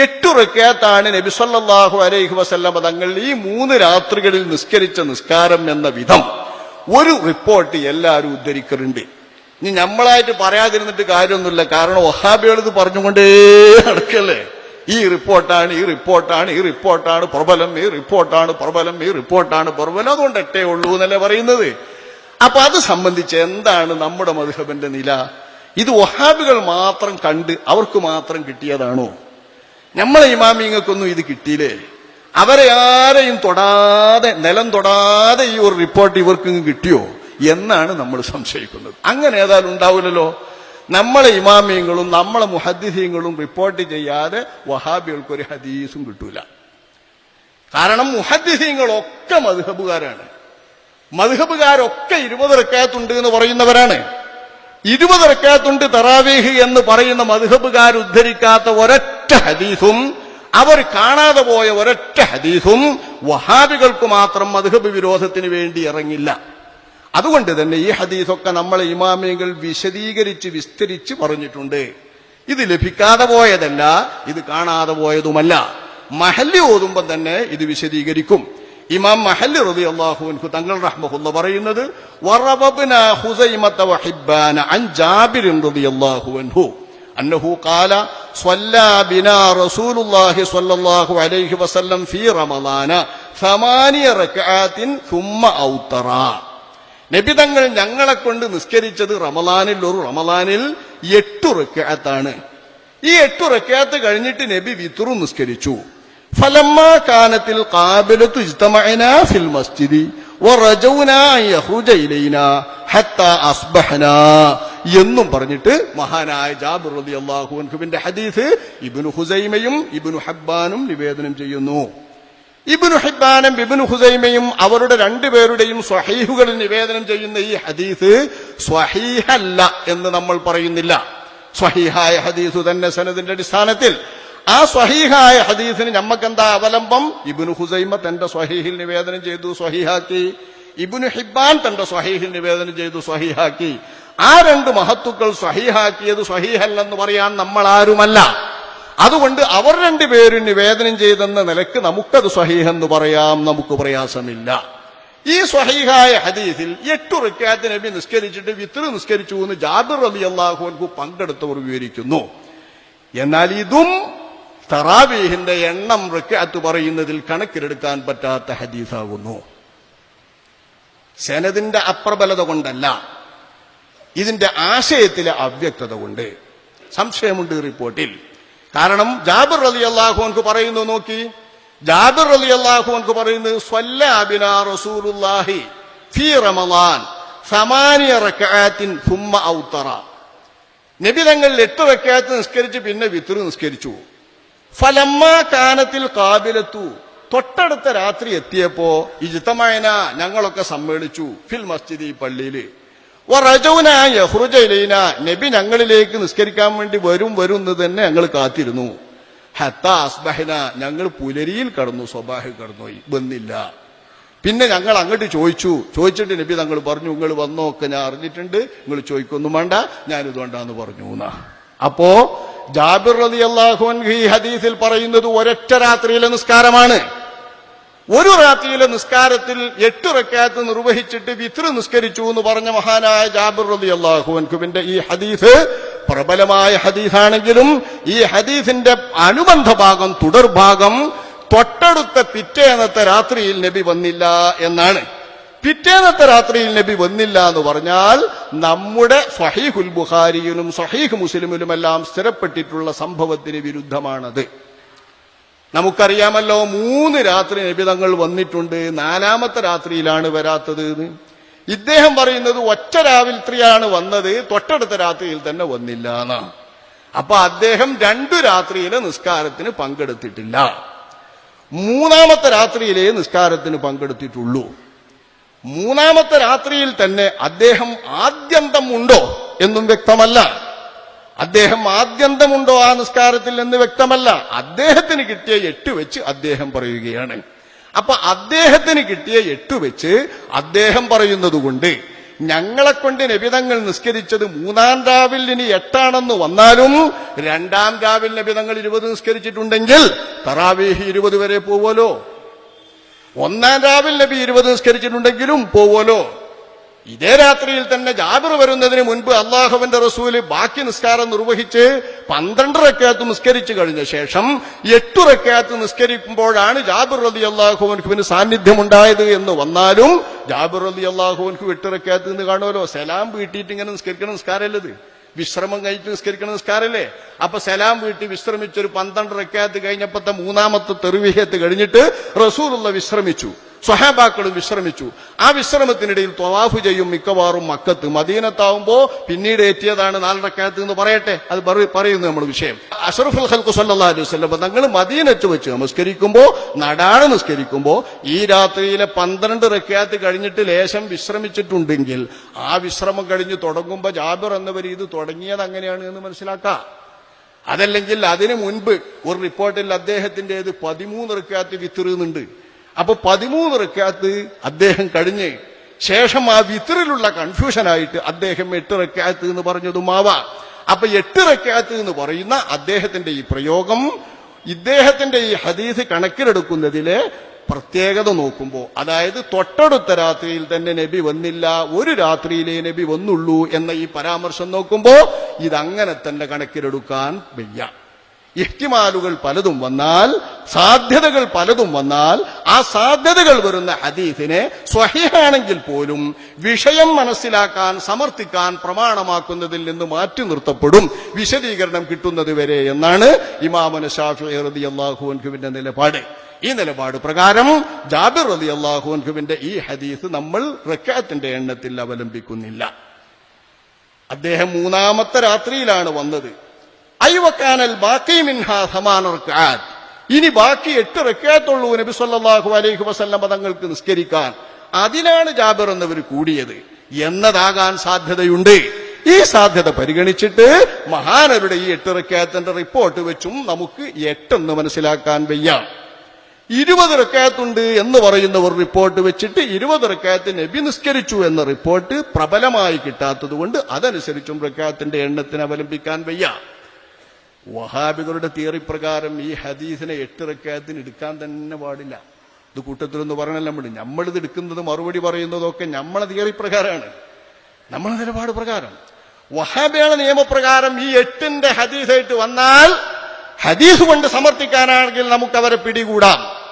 എട്ടു റക്കാത്താണ് നബിസല്ലാഹു അലൈഹി വസല്ലം തങ്ങൾ ഈ മൂന്ന് രാത്രികളിൽ നിസ്കരിച്ച നിസ്കാരം എന്ന വിധം. ഒരു റിപ്പോർട്ട് എല്ലാവരും ഉദ്ധരിക്കലുണ്ട് ഇനി നമ്മളായിട്ട് പറയാതിരുന്നിട്ട് കാര്യമൊന്നുമില്ല. കാരണം ഒഹാബികൾ ഇത് പറഞ്ഞുകൊണ്ടേ നടക്കല്ലേ? ഈ റിപ്പോർട്ടാണ് ഈ റിപ്പോർട്ടാണ് ഈ റിപ്പോർട്ടാണ് പ്രബലം ഈ റിപ്പോർട്ടാണ് പ്രബലം ഈ റിപ്പോർട്ടാണ് പ്രബലം. അതുകൊണ്ട് എട്ടേ ഉള്ളൂ എന്നല്ലേ പറയുന്നത്. അപ്പൊ അത് സംബന്ധിച്ച് എന്താണ് നമ്മുടെ മധുഹബന്റെ നില? ഇത് ഒഹാബികൾ മാത്രം കണ്ട് അവർക്ക് മാത്രം കിട്ടിയതാണോ? നമ്മളെ ഇമാമിങ്ങൾക്കൊന്നും ഇത് കിട്ടിയില്ലേ? അവരെ ആരെയും തൊടാതെ നിലം തൊടാതെ ഈ ഒരു റിപ്പോർട്ട് ഇവർക്ക് കിട്ടിയോ? എന്നാണ് നമ്മൾ സംശയിക്കുന്നത്. അങ്ങനെ ഏതായാലും ഉണ്ടാവില്ലല്ലോ. നമ്മളെ ഇമാമിയങ്ങളും നമ്മളെ മുഹദ്ദിസീങ്ങളും റിപ്പോർട്ട് ചെയ്യാതെ വഹാബികൾക്ക് ഒരു ഹദീസും കിട്ടൂല. കാരണം മുഹദ്ദിസീങ്ങളൊക്കെ മധുഹബുകാരാണ് മധുഹബുകാരൊക്കെ ഇരുപത് റക്കാത്തുണ്ട് എന്ന് പറയുന്നവരാണ്. ഇരുപത് റക്കാത്തുണ്ട് തറാവീഹ് എന്ന് പറയുന്ന മധുഹബുകാർ ഉദ്ധരിക്കാത്ത ഒരൊറ്റ ഒരൊറ്റ ഹദീസും അവർ കാണാതെ പോയ ഒരൊറ്റ ഹദീസും വഹാബികൾക്ക് മാത്രം മധുഹബ് വിരോധത്തിന് വേണ്ടി ഇറങ്ങില്ല. അതുകൊണ്ട് തന്നെ ഈ ഹദീസൊക്കെ നമ്മൾ ഇമാമിയങ്ങൾ വിശദീകരിച്ച് വിസ്തരിച്ച് പറഞ്ഞിട്ടുണ്ട്. ഇത് ലഭിക്കാതെ പോയതല്ല ഇത് കാണാതെ പോയതുമല്ല. മഹല്ലി ഓതുമ്പം തന്നെ ഇത് വിശദീകരിക്കും. ഇമാം മഹല്ലി റബി അള്ളാഹുൻഹു തങ്ങൾ റഹ്മഹുല്ല പറയുന്നത് അൻ ജാബിർ റബി അള്ളാഹുൻഹു അന്നഹു കാല صلى بنا رسول الله صلى الله عليه وسلم في رمضان ثمانية ركعات ثم أوترا നബി തങ്ങൾ ഞങ്ങളെ കൊണ്ട് നിസ്കരിച്ചത് റമലാനിൽ ഒരു റമലാനിൽ എട്ടു റക്കാത്താണ് ഈ എട്ടു റക്കാത്ത് കഴിഞ്ഞിട്ട് നബി വിത്തുറു നിസ്കരിച്ചു ഫലമ്മ കാനത്തിൽ കാബിലത്തു ഇജ്തമഅന ഫിൽ മസ്ജിദി വറജൗന അൻ യഖ്റുജ ഇലൈന ഹത്താ അസ്ബഹന എന്നും പറഞ്ഞിട്ട് മഹാനായ ജാബിർ റളിയല്ലാഹു അൻഹുവിന്റെ ഹദീസ് ഇബ്നു ഹുസൈമയും ഇബ്നു ഹബ്ബാനും നിവേദനം ചെയ്യുന്നു. ഇബ്നു ഹിബാനും ഇബ്നു ഹുസൈമയും അവരുടെ രണ്ടുപേരുടെയും സ്വഹീഹുകളിൽ നിവേദനം ചെയ്യുന്ന ഈ ഹദീസ് സ്വഹീഹല്ല എന്ന് നമ്മൾ പറയുന്നില്ല. സ്വഹീഹായ ഹദീസ് തന്നെ സനദിന്റെ അടിസ്ഥാനത്തിൽ. ആ സ്വഹീഹായ ഹദീസിന് നമ്മക്കെന്താ അവലംബം? ഇബ്നു ഹുസൈമ തന്റെ സ്വഹീഹിൽ നിവേദനം ചെയ്തു സ്വഹീഹാക്കി. ഇബ്നു ഹിബാൻ തന്റെ സ്വഹീഹിൽ നിവേദനം ചെയ്തു സ്വഹീഹാക്കി. ആ രണ്ട് മഹത്തുക്കൾ സഹിഹാക്കിയത് സഹിഹല്ലെന്ന് പറയാൻ നമ്മൾ ആരുമല്ല അതുകൊണ്ട് അവർ രണ്ടുപേരും നിവേദനം ചെയ്തെന്ന നിലയ്ക്ക് നമുക്കത് സഹീഹെന്ന് പറയാം നമുക്ക് പ്രയാസമില്ല. ഈ സ്വഹീഹായ ഹദീസിൽ എട്ടു റിക്കാത്ത് നബി നിസ്കരിച്ചിട്ട് വിത്ര നിസ്കരിച്ചു എന്ന് ജാബിർ അലി അള്ളാഹുൻകു പങ്കെടുത്തവർ വിവരിക്കുന്നു. എന്നാൽ ഇതും തറാവീഹിന്റെ എണ്ണം റിക്കാത്ത് പറയുന്നതിൽ കണക്കിലെടുക്കാൻ പറ്റാത്ത ഹദീസാകുന്നു. സനദിന്റെ അപ്രബലത കൊണ്ടല്ല. ഇതിന്റെ ആശയത്തിലെ അവ്യക്തത കൊണ്ട് സംശയമുണ്ട് റിപ്പോർട്ടിൽ. കാരണം ജാബിർ അലി അള്ളാഹുൻക്ക് പറയുന്നു നോക്കി. ജാബിർ അലി അള്ളാഹുൻക്ക് സ്വല്ലാബിന റസൂലുല്ലാഹി ഫി ഔത്തറ. എട്ട് റക്അത്ത് നിസ്കരിച്ച് പിന്നെ വിത്ർ നിസ്കരിച്ചു. ഫലമ്മ കാനത്തിൽ കാബിലെത്തു തൊട്ടടുത്ത രാത്രി എത്തിയപ്പോ ഇജിത്തമായന ഞങ്ങളൊക്കെ സമ്മേളിച്ചു ഫിൽ മസ്ജിദ് ഈ പള്ളിയിൽ. റജൗന യഹ്റുജൈന നബി ഞങ്ങളിലേക്ക് നിസ്കരിക്കാൻ വേണ്ടി വരും വരും എന്ന് തന്നെ ഞങ്ങൾ കാത്തിരുന്നു. ഹത്ത അസ്ബഹന ഞങ്ങൾ പുലരിയിൽ കടന്നു സ്വബാഹി കടന്നു വന്നില്ല. പിന്നെ ഞങ്ങൾ അങ്ങോട്ട് ചോദിച്ചു. ചോദിച്ചിട്ട് നബി തങ്ങൾ പറഞ്ഞു നിങ്ങൾ വന്നോക്കെ ഞാൻ അറിഞ്ഞിട്ടുണ്ട്. നിങ്ങൾ ചോദിക്കൊന്നും വേണ്ട. ഞാനിത് വേണ്ടാന്ന് പറഞ്ഞു എന്നാ. അപ്പോ ജാബിർ റതി അള്ളാഹുൻ ഹദീസിൽ പറയുന്നത് ഒരൊറ്റ രാത്രിയിലെ നിസ്കാരമാണ്. ഒരു റാത്തിയിലെ നിസ്കാരത്തിൽ എട്ട് റക്കാത്ത് നിർവഹിച്ചിട്ട് വിത്ര നിസ്കരിച്ചു എന്ന് പറഞ്ഞ മഹാനായ ജാബിർ റബി അള്ളാഹുവിന്റെ ഈ ഹദീസ് പ്രബലമായ ഹദീസാണെങ്കിലും ഈ ഹദീസിന്റെ അനുബന്ധ ഭാഗം തുടർഭാഗം തൊട്ടടുത്ത പിറ്റേന്നത്തെ രാത്രിയിൽ നബി വന്നില്ല എന്നാണ്. പിറ്റേന്നത്തെ രാത്രിയിൽ നബി വന്നില്ല എന്ന് പറഞ്ഞാൽ നമ്മുടെ സ്വഹീഹുൽ ബുഖാരിയിലും സഹീഹ് മുസ്ലിമിലുമെല്ലാം സ്ഥിരപ്പെട്ടിട്ടുള്ള സംഭവത്തിന് വിരുദ്ധമാണത്. നമുക്കറിയാമല്ലോ മൂന്ന് രാത്രി നിബിതങ്ങൾ വന്നിട്ടുണ്ട്. നാലാമത്തെ രാത്രിയിലാണ് വരാത്തത്. ഇദ്ദേഹം പറയുന്നത് ഒറ്റ രാവിലത്രിയാണ് വന്നത് തൊട്ടടുത്ത രാത്രിയിൽ തന്നെ വന്നില്ല എന്നാണ്. അപ്പൊ അദ്ദേഹം രണ്ടു രാത്രിയിലെ നിസ്കാരത്തിന് പങ്കെടുത്തിട്ടില്ല. മൂന്നാമത്തെ രാത്രിയിലേ നിസ്കാരത്തിന് പങ്കെടുത്തിട്ടുള്ളൂ. മൂന്നാമത്തെ രാത്രിയിൽ തന്നെ അദ്ദേഹം ആദ്യന്തം ഉണ്ടോ എന്നും വ്യക്തമല്ല. അദ്ദേഹം ആദ്യന്തമുണ്ടോ ആ നിസ്കാരത്തിൽ എന്ന് വ്യക്തമല്ല. അദ്ദേഹത്തിന് കിട്ടിയ എട്ട് വെച്ച് അദ്ദേഹം പറയുകയാണ്. അപ്പൊ അദ്ദേഹത്തിന് കിട്ടിയ എട്ട് വെച്ച് അദ്ദേഹം പറയുന്നത് കൊണ്ട് ഞങ്ങളെ കൊണ്ട് നബിതങ്ങൾ നിസ്കരിച്ചത് മൂന്നാം രാവിൽ ഇനി എട്ടാണെന്ന് വന്നാലും രണ്ടാം രാവിൽ നബിതങ്ങൾ ഇരുപത് നിസ്കരിച്ചിട്ടുണ്ടെങ്കിൽ തറാവേഹി ഇരുപത് വരെ പോവോലോ? ഒന്നാം രാവിൽ നബി ഇരുപത് നിസ്കരിച്ചിട്ടുണ്ടെങ്കിലും പോവോലോ? ഇതേ രാത്രിയിൽ തന്നെ ജാബിർ വരുന്നതിന് മുൻപ് അള്ളാഹുവിന്റെ റസൂൽ ബാക്കി നിസ്കാരം നിർവഹിച്ച് പന്ത്രണ്ട് റക്കാത്ത് നിസ്കരിച്ചു കഴിഞ്ഞ ശേഷം എട്ടു റക്കാത്ത് നിസ്കരിക്കുമ്പോഴാണ് ജാബിർ റതി അള്ളാഹുവിന് സാന്നിധ്യമുണ്ടായത് എന്ന് വന്നാലും ജാബിർ റതി അള്ളാഹുവിന് എട്ട് റക്കാത്ത് എന്ന് കാണുമല്ലോ. സലാം വീട്ടിയിട്ട് ഇങ്ങനെ നിസ്കരിക്കണം നിസ്കാരമല്ലത്. വിശ്രമം കഴിച്ച് നിസ്കരിക്കണം നിസ്കാരല്ലേ അപ്പൊ സലാം വീട്ടി വിശ്രമിച്ചൊരു പന്ത്രണ്ട് റക്കാത്ത് കഴിഞ്ഞപ്പത്തെ മൂന്നാമത്തെ തെറിവിഹത്ത് കഴിഞ്ഞിട്ട് റസൂലുള്ള വിശ്രമിച്ചു. സ്വഹാബാക്കളും വിശ്രമിച്ചു. ആ വിശ്രമത്തിനിടയിൽ തൊവാഫ് ചെയ്യും മിക്കവാറും മക്കത്ത്. മദീനത്താവുമ്പോ പിന്നീട് എത്തിയതാണ് നാലടക്കാലത്ത് എന്ന് പറയട്ടെ. അത് പറയുന്നു നമ്മൾ വിഷയം. അഷറഫുൽ ഹൽക്കു സല്ലാ അലൈഹി വസല്ലം തങ്ങൾ മദീനത്ത് വെച്ച് നമസ്കരിക്കുമ്പോ നടാണ് നിസ്കരിക്കുമ്പോ ഈ രാത്രിയിലെ പന്ത്രണ്ട് റക്കാത്ത് കഴിഞ്ഞിട്ട് ലേശം വിശ്രമിച്ചിട്ടുണ്ടെങ്കിൽ ആ വിശ്രമം കഴിഞ്ഞ് തുടങ്ങുമ്പോൾ ജാബിർ എന്നവർ ഇത് തുടങ്ങിയത് അങ്ങനെയാണ് എന്ന് മനസ്സിലാക്കാം. അതല്ലെങ്കിൽ അതിനു മുൻപ് ഒരു റിപ്പോർട്ടിൽ അദ്ദേഹത്തിന്റെത് പതിമൂന്ന് റക്കാത്ത് വിത്തിറുന്നുണ്ട്. അപ്പൊ പതിമൂന്ന് റക്കാത്ത് അദ്ദേഹം കഴിഞ്ഞ് ശേഷം ആ വിത്തറിലുള്ള കൺഫ്യൂഷനായിട്ട് അദ്ദേഹം എട്ട് റക്കാത്ത് എന്ന് പറഞ്ഞതുമാവാം അപ്പൊ എട്ട് റക്കാത്ത് എന്ന് പറയുന്ന അദ്ദേഹത്തിന്റെ ഈ പ്രയോഗം ഇദ്ദേഹത്തിന്റെ ഈ ഹദീസ് കണക്കിലെടുക്കുന്നതിലെ പ്രത്യേകത നോക്കുമ്പോൾ അതായത് തൊട്ടടുത്ത രാത്രിയിൽ തന്നെ നബി വന്നില്ല ഒരു രാത്രിയിലേ നബി വന്നുള്ളൂ എന്ന ഈ പരാമർശം നോക്കുമ്പോൾ ഇതങ്ങനെ തന്നെ കണക്കിലെടുക്കാൻ വയ്യ. ഇഹ്തിമാലുകൾ പലതും വന്നാൽ സാധ്യതകൾ പലതും വന്നാൽ ആ സാധ്യതകൾ വരുന്ന ഹദീഫിനെ സ്വഹിഹാണെങ്കിൽ പോലും വിഷയം മനസ്സിലാക്കാൻ സമർത്ഥിക്കാൻ പ്രമാണമാക്കുന്നതിൽ നിന്ന് മാറ്റി നിർത്തപ്പെടും. വിശദീകരണം കിട്ടുന്നത് വരെ എന്നാണ് ഇമാമന ഷാഫി റതി അള്ളാഹുവിന്റെ നിലപാട്. ഈ നിലപാട് പ്രകാരം ജാബിർ റതി അള്ളാഹുവിന്റെ ഈ ഹദീസ് നമ്മൾ റക്കാത്തിന്റെ എണ്ണത്തിൽ അവലംബിക്കുന്നില്ല. അദ്ദേഹം മൂന്നാമത്തെ രാത്രിയിലാണ് വന്നത്. ഐവക്കാനൽ ബാക്കി മിൻഹാ സമാന റക്അത്ത്. ഇനി ബാക്കി എട്ട് റക്കാത്തുള്ളൂ നബി സല്ലാഹു അലൈഹി വസല്ലം തങ്ങൾക്ക് നിസ്കരിക്കാൻ. അതിനാണ് ജാബിർ എന്നവർ കൂടിയത്. എന്നതാകാൻ സാധ്യതയുണ്ട്. ഈ സാധ്യത പരിഗണിച്ചിട്ട് മഹാനരുടെ ഈ എട്ട് റക്കാത്തിന്റെ റിപ്പോർട്ട് വെച്ചും നമുക്ക് എട്ടെന്ന് മനസ്സിലാക്കാൻ വയ്യ. ഇരുപത് റക്കാത്തുണ്ട് എന്ന് പറയുന്നവർ റിപ്പോർട്ട് വെച്ചിട്ട് ഇരുപത് റക്കാത്ത് നബി നിസ്കരിച്ചു എന്ന റിപ്പോർട്ട് പ്രബലമായി കിട്ടാത്തതുകൊണ്ട് അതനുസരിച്ചും റക്കാത്തിന്റെ എണ്ണത്തിന് അവലംബിക്കാൻ വയ്യ. വഹാബികളുടെ തിയറി പ്രകാരം ഈ ഹദീസിനെ എട്ട് റക്കാത്തിന് എടുക്കാൻ തന്നെ പാടില്ല. ഇത് കൂട്ടത്തിലൊന്ന് പറയണല്ല നമ്മൾ നമ്മളിത് എടുക്കുന്നത് മറുപടി പറയുന്നതൊക്കെ നമ്മളെ തിയറി പ്രകാരമാണ്. നമ്മളെ നിലപാട് പ്രകാരം. വഹാബിയുടെ നിയമപ്രകാരം ഈ എട്ടിന്റെ ഹദീസായിട്ട് വന്നാൽ ഹദീസ് കൊണ്ട് സമർത്ഥിക്കാനാണെങ്കിൽ നമുക്ക് അവരെ പിടികൂടാം.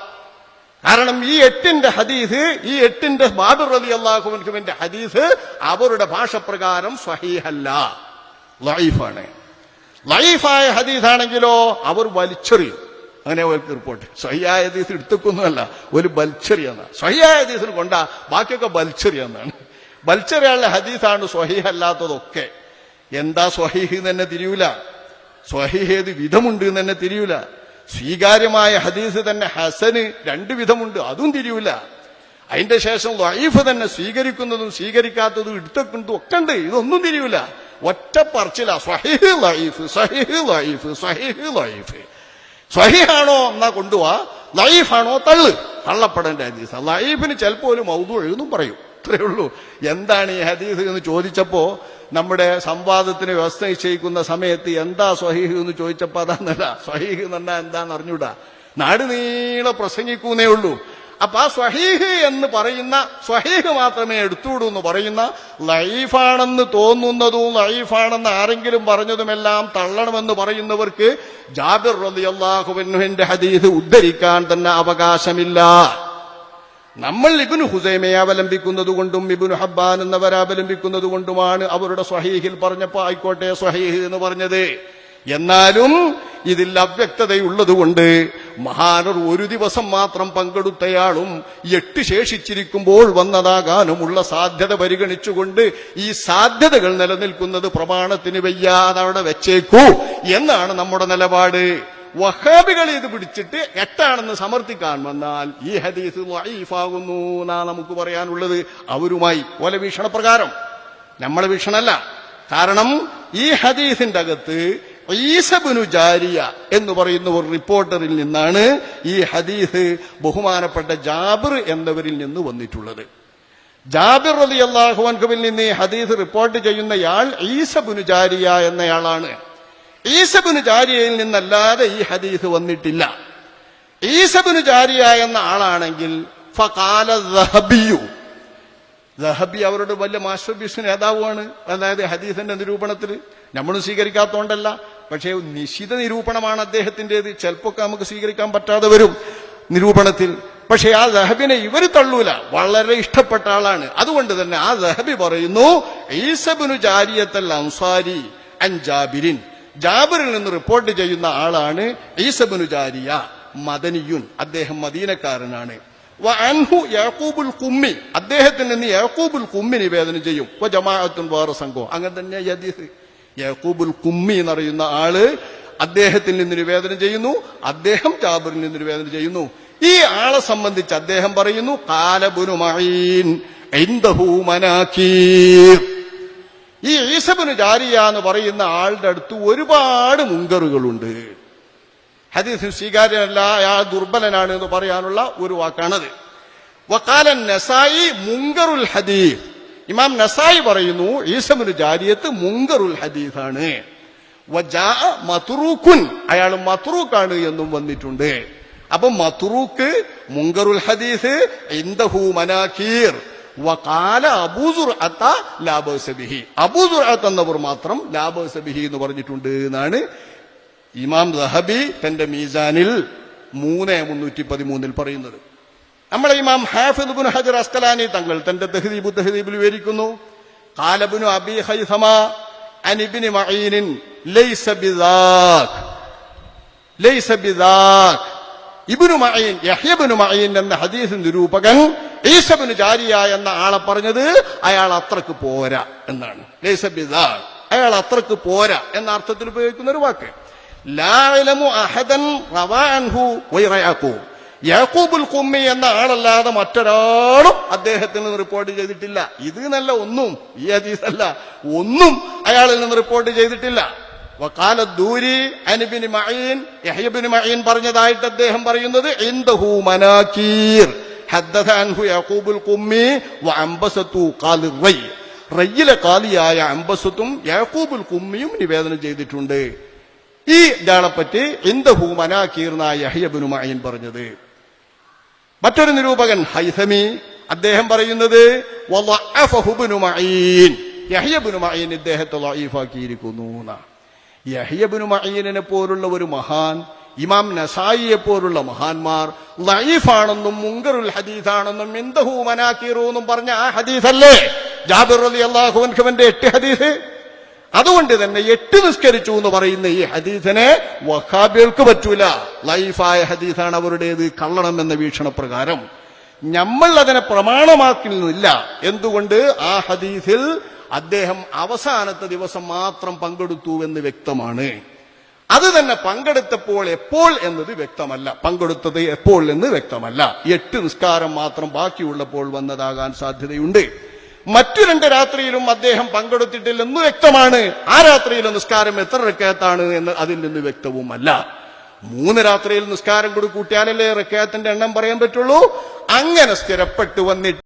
കാരണം ഈ എട്ടിന്റെ ഹദീസ് ഈ എട്ടിന്റെ ബാബു റബി അള്ളാഹുവിന്റെ ഹദീസ് അവരുടെ ഭാഷപ്രകാരം സ്വഹീഹല്ല ലൈഫാണ് ലൈഫായ ഹദീസാണെങ്കിലോ അവർ വലിച്ചെറിയും. അങ്ങനെ ഒരു റിപ്പോർട്ട്. സ്വയ്യായ ഹദീസ് എടുത്തക്കൊന്നുമല്ല ഒരു ബൽച്ചെറിയെന്ന സ്വയ്യായ ഹദീസിൽ കൊണ്ട ബാക്കിയൊക്കെ ബൽച്ചെറിയെന്നാണ് ബൽച്ചെറിയുള്ള ഹദീസാണ് സ്വഹീഹല്ലാത്തതൊക്കെ. എന്താ സ്വഹീഹ് തന്നെ തിരിയൂല. സ്വഹീഹ് ഏത് വിധമുണ്ട് എന്ന് തന്നെ തിരിയൂല. സ്വീകാര്യമായ ഹദീസ് തന്നെ ഹസന് രണ്ട് വിധമുണ്ട് അതും തിരിയൂല. അതിന്റെ ശേഷം ലൈഫ് തന്നെ സ്വീകരിക്കുന്നതും സ്വീകരിക്കാത്തതും എടുത്തക്കുന്നതും ഒക്കെ ഉണ്ട് ഇതൊന്നും തിരിയൂല. ഒറ്റ പറച്ചില. സ്വഹീഹ് ലൈഫ് സ്വഹീഹ് ലൈഫ് സ്വഹീഹ് ലൈഫ്. സ്വഹീഹാണോ എന്നാ കൊണ്ടുപോവാ ലൈഫാണോ തള്ള്. തള്ളപ്പെടേണ്ട ഹദീസ്. ലൈഫിന് ചിലപ്പോൾ ഒരു മൗതു എഴുതും പറയും. ഇത്രയേ ഉള്ളൂ. എന്താണ് ഈ ഹദീസ് എന്ന് ചോദിച്ചപ്പോ നമ്മുടെ സംവാദത്തിന് വ്യവസ്ഥ നിശ്ചയിക്കുന്ന സമയത്ത് എന്താ സ്വഹീഹ് എന്ന് ചോദിച്ചപ്പോ അതാന്നല്ല സ്വഹീഹ് എന്ന് പറഞ്ഞാൽ എന്താന്ന് അറിഞ്ഞൂടാ. നാട് നീളെ പ്രസംഗിക്കുന്നേ ഉള്ളൂ. അപ്പൊ ആ സ്വഹീഹ് എന്ന് പറയുന്ന സ്വഹീഹ് മാത്രമേ എടുത്തുവിടൂ എന്ന് പറയുന്ന ലൈഫാണെന്ന് തോന്നുന്നതും ലൈഫാണെന്ന് ആരെങ്കിലും പറഞ്ഞതുമെല്ലാം തള്ളണമെന്ന് പറയുന്നവർക്ക് ജാബിർ റളിയല്ലാഹുവിന്റെ ഹദീസ് ഉദ്ധരിക്കാൻ തന്നെ അവകാശമില്ല. നമ്മൾ ഇബിന് ഹുസൈമയെ അവലംബിക്കുന്നത് കൊണ്ടും ഇബിന് ഹബ്ബാൻ എന്നവരെ അവലംബിക്കുന്നത് കൊണ്ടുമാണ് അവരുടെ സ്വഹീഹിൽ പറഞ്ഞപ്പോ ആയിക്കോട്ടെ സ്വഹീഹ് എന്ന് പറഞ്ഞത്. എന്നാലും ഇതിൽ അവ്യക്തതയുള്ളതുകൊണ്ട് മഹാനർ ഒരു ദിവസം മാത്രം പങ്കെടുത്തയാളും എട്ട് ശേഷിച്ചിരിക്കുമ്പോൾ വന്നതാകാനുമുള്ള സാധ്യത പരിഗണിച്ചുകൊണ്ട് ഈ സാധ്യതകൾ നിലനിൽക്കുന്നത് പ്രമാണത്തിന് വയ്യാതെ വെച്ചേക്കൂ എന്നാണ് നമ്മുടെ നിലപാട്. വഹാബികൾ ഇത് പിടിച്ചിട്ട് എട്ടാണെന്ന് സമർത്ഥിക്കാൻ വന്നാൽ ഈ ഹദീസ് വൈഫാകുന്നു എന്നാ നമുക്ക് പറയാനുള്ളത്. അവരുമായി ഓല വീക്ഷണപ്രകാരം. നമ്മളെ വീക്ഷണമല്ല. കാരണം ഈ ഹദീസിന്റെ അകത്ത് ഈസബിനു ജാരിയ എന്ന് പറയുന്ന ഒരു റിപ്പോർട്ടറിൽ നിന്നാണ് ഈ ഹദീസ് ബഹുമാനപ്പെട്ട ജാബിർ എന്നവരിൽ നിന്ന് വന്നിട്ടുള്ളത്. ജാബിർ അലി അള്ളാഹുവൻകുവിൽ നിന്ന് ഈ ഹദീസ് റിപ്പോർട്ട് ചെയ്യുന്നയാൾ ഈസബുനു ജാരിയ എന്നയാളാണ്. ഈസബുനു ജാരിയയിൽ നിന്നല്ലാതെ ഈ ഹദീസ് വന്നിട്ടില്ല. ഈസബിന് ജാരിയ എന്ന ആളാണെങ്കിൽ ദഹബി അവരുടെ വലിയ മാസ്റ്റർ പീസ് നേതാവുമാണ് അതായത് ഹദീസിന്റെ നിരൂപണത്തിൽ. നമ്മളും സ്വീകരിക്കാത്തോണ്ടല്ല പക്ഷേ നിശ്ചിത നിരൂപണമാണ് അദ്ദേഹത്തിന്റെത്. ചിലപ്പോൾ നമുക്ക് സ്വീകരിക്കാൻ പറ്റാതെ വരും നിരൂപണത്തിൽ. പക്ഷേ ആ ദഹബിനെ ഇവർ തള്ളൂല. വളരെ ഇഷ്ടപ്പെട്ട ആളാണ്. അതുകൊണ്ട് തന്നെ ആ ദഹബി പറയുന്നു ഈസബിനു ജാരിയത്തൽ അൻസാരി അൻ ജാബിരിൻ. ജാബിറിൽ നിന്ന് റിപ്പോർട്ട് ചെയ്യുന്ന ആളാണ് ഈസബിനു ജാരിയ മദനിയുൻ. അദ്ദേഹം മദീനക്കാരനാണ്. അൻഹു കുമ്മി. അദ്ദേഹത്തിൽ നിന്ന് യാക്കൂബുൽ കുമ്മി നിവേദനം ചെയ്യും. ജമാഅത്തുൻ വേറെ സംഘം അങ്ങനെ തന്നെ ഈ ഹദീസ്. യാക്കൂബുൽ കുമ്മി എന്നറിയുന്ന ആൾ അദ്ദേഹത്തിൽ നിന്ന് നിവേദനം ചെയ്യുന്നു. അദ്ദേഹം ജാബിറിൽ നിന്ന് നിവേദനം ചെയ്യുന്നു. ഈ ആളെ സംബന്ധിച്ച് അദ്ദേഹം പറയുന്നു കാലബുനു മഈൻ ഇൻദഹു മനാക്കീർ ഈ ഈസബിന് ജാരിയ എന്ന് പറയുന്ന ആളുടെ അടുത്ത് ഒരുപാട് മുങ്കറുകളുണ്ട്. ഹദീസ് സ്വീകാര്യമല്ല അയാൾ ദുർബലനാണ് എന്ന് പറയാനുള്ള ഒരു വാക്കാണത്. വക്കാലൻ നസായി മുങ്കറുൽ ഹദീസ്. ഇമാം നസായി പറയുന്നു ഈസമുൽ ജാരിയത്ത് മുങ്കറുൽ ഹദീസാണ്. മത്തുറൂക്കുൻ അയാൾ മത്തുറൂക്കാണ് എന്നും വന്നിട്ടുണ്ട്. അപ്പൊ മത്തുറൂക്ക് മുങ്കറുൽ ഹദീസ് ഇന്ദഹു മനാഖീർ. വകാല അബൂസുർ എന്നവർ മാത്രം ലാബോസബിഹി എന്ന് പറഞ്ഞിട്ടുണ്ട് എന്നാണ് ഇമാം ദഹബി തന്റെ മീസാനിൽ മൂന്ന് മുന്നൂറ്റി പതിമൂന്നിൽ പറയുന്നത്. നമ്മളെ ഇമാം ഹാഫിദ് ബുൻ ഹജർ അസ്കലാനി തങ്ങൾ തന്റെ തെഹദീബു തെഹദീബിൽ വിവരിക്കുന്നു. കാലബുനു അബി ഹൈസമ അനിബിന് ബിദാക് ഇബ്നു മഈൻ യഹ്യബ്നു മഈൻ എന്ന ഹദീസ് നിരൂപകൻ ഈസബിന് ജാരിയ എന്ന ആളെ പറഞ്ഞത് അയാൾ അത്രയ്ക്ക് പോരാ എന്നാണ്. ലൈസ ബിദാക് അയാൾ അത്രയ്ക്ക് പോരാ എന്ന അർത്ഥത്തിൽ ഉപയോഗിക്കുന്ന ഒരു വാക്ക്. ലാലമു അഹദൻ റവാൻഹു വൈറയാക്കൂ. യാക്കൂബുൽ കുമ്മി എന്ന ആളല്ലാതെ മറ്റൊരാളും അദ്ദേഹത്തിൽ നിന്ന് റിപ്പോർട്ട് ചെയ്തിട്ടില്ല. ഇത് നല്ല ഒന്നും ഈ ഹദീസല്ല ഒന്നും അയാളിൽ നിന്ന് റിപ്പോർട്ട് ചെയ്തിട്ടില്ല. വക്കാല ദൂരി മഹീൻബിന് മഈൻ പറഞ്ഞതായിട്ട് അദ്ദേഹം പറയുന്നത് ഹദ്ദഥ അൻഹു വ റയ്യിലെ കാലിയായ അംബസത്തും യാക്കൂബുൽ കുമ്മിയും നിവേദനം ചെയ്തിട്ടുണ്ട്. ഈ ഇയാളെപ്പറ്റി ഇന്ദഹു മനാക്കീർന്ന യഹ്യബിനു മഈൻ പറഞ്ഞത്. മറ്റൊരു നിരൂപകൻ ഹൈസമി അദ്ദേഹം പറയുന്നത് ഇദ്ദേഹത്തെ പോലുള്ള ഒരു മഹാൻ ഇമാം നസായിയെ പോലുള്ള മഹാന്മാർ ലൈഫാണെന്നും മുങ്കറുൽ ഹദീസാണെന്നും എന്തഹു മനാക്കീറു എന്നും പറഞ്ഞ ആ ഹദീസല്ലേ? ജാബിർ അലി അള്ളാഹുവൻഖവന്റെ എട്ട് ഹദീസ്? അതുകൊണ്ട് തന്നെ എട്ട് നിസ്കരിച്ചു എന്ന് പറയുന്ന ഈ ഹദീസിനെ വഹാബികൾക്ക് പറ്റൂല. ലൈഫായ ഹദീസാണ് അവരുടേത്. കള്ളണം എന്ന വീക്ഷണപ്രകാരം. നമ്മൾ അതിനെ പ്രമാണമാക്കുന്നില്ല എന്തുകൊണ്ട്? ആ ഹദീസിൽ അദ്ദേഹം അവസാനത്തെ ദിവസം മാത്രം പങ്കെടുത്തു എന്ന് വ്യക്തമാണ്. അത് തന്നെ പങ്കെടുത്തപ്പോൾ എപ്പോൾ എന്നത് വ്യക്തമല്ല. പങ്കെടുത്തത് എപ്പോൾ എന്ന് വ്യക്തമല്ല. എട്ട് നിസ്കാരം മാത്രം ബാക്കിയുള്ളപ്പോൾ വന്നതാകാൻ സാധ്യതയുണ്ട്. മറ്റു രണ്ട് രാത്രിയിലും അദ്ദേഹം പങ്കെടുത്തിട്ടില്ലെന്ന് വ്യക്തമാണ്. ആ രാത്രിയിലെ നിസ്കാരം എത്ര റക്കയത്താണ് എന്ന് അതിൽ നിന്ന് വ്യക്തവുമല്ല. മൂന്ന് രാത്രിയിൽ നിസ്കാരം കൂടി കൂട്ടിയാലല്ലേ റക്കയത്തിന്റെ എണ്ണം പറയാൻ പറ്റുള്ളൂ? അങ്ങനെ സ്ഥിരപ്പെട്ടു വന്നിട്ട്